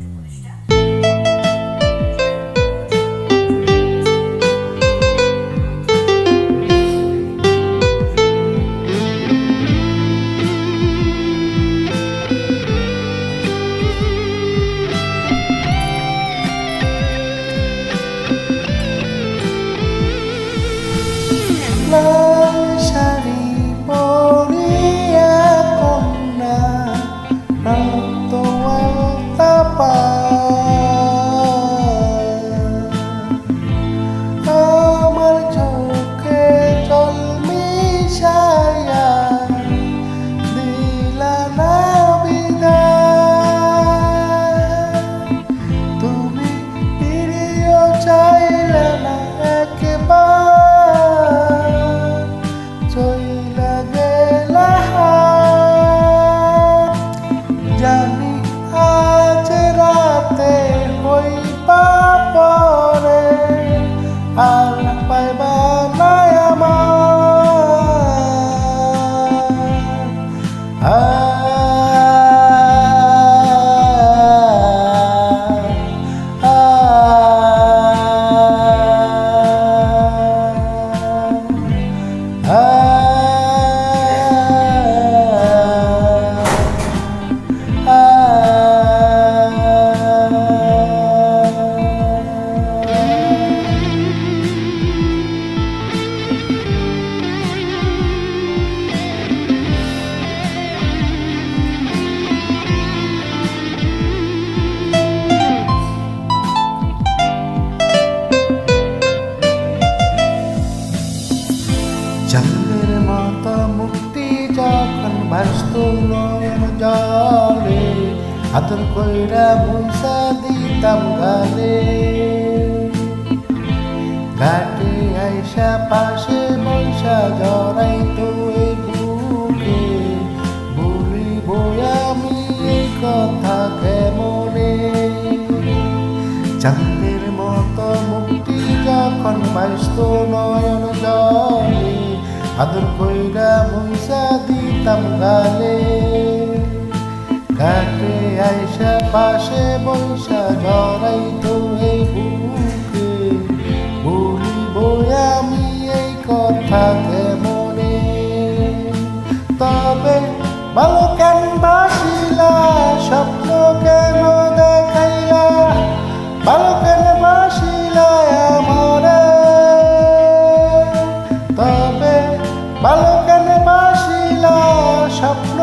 うん。চাঁদের নয়ন জলে আদর কইরা মুসা দিতাম গালে। ঘাটে আইসা পাশে বৈশা জড়াই তো বুকে। বলিব আমি এই কথা কেমনে? চাঁদের মতো মুক্তি যখন বাইস্ত নয়ন জলে আদর কইরা মুইসা দিতাম গালে। ঘাটে আইসা পাশে বৈশা জড়াই shop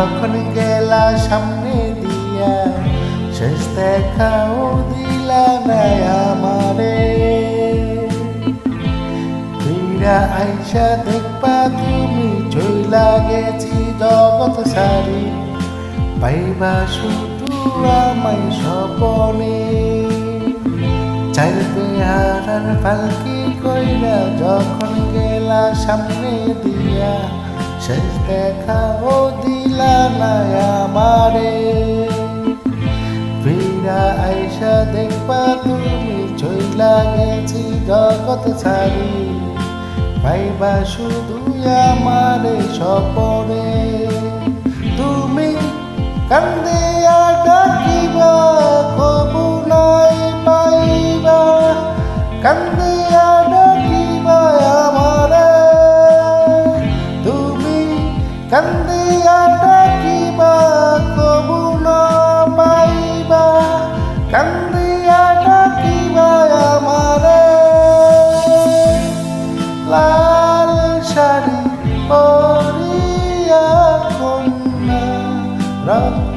যখন গেলা সামনে দিয়া, শেষ দেখাও দিলা না আমারে। ফিরা আইসা দেখবা তুমি চইলা গেছি জগৎ সারি, পাইবা শুধু আমায় স্বপনে। চাইতে হারার পালকি কইরা যখন গেলা সামনে দিয়া শেষ দেখা ও দিলা না আমারে। ফিরা আইসা দেখবা তুমি চইলা গেছি জগৎ ছাড়ি। পাইবা শুধু আমারে স্বপনে। তুমি কান্দে ডাকিবা love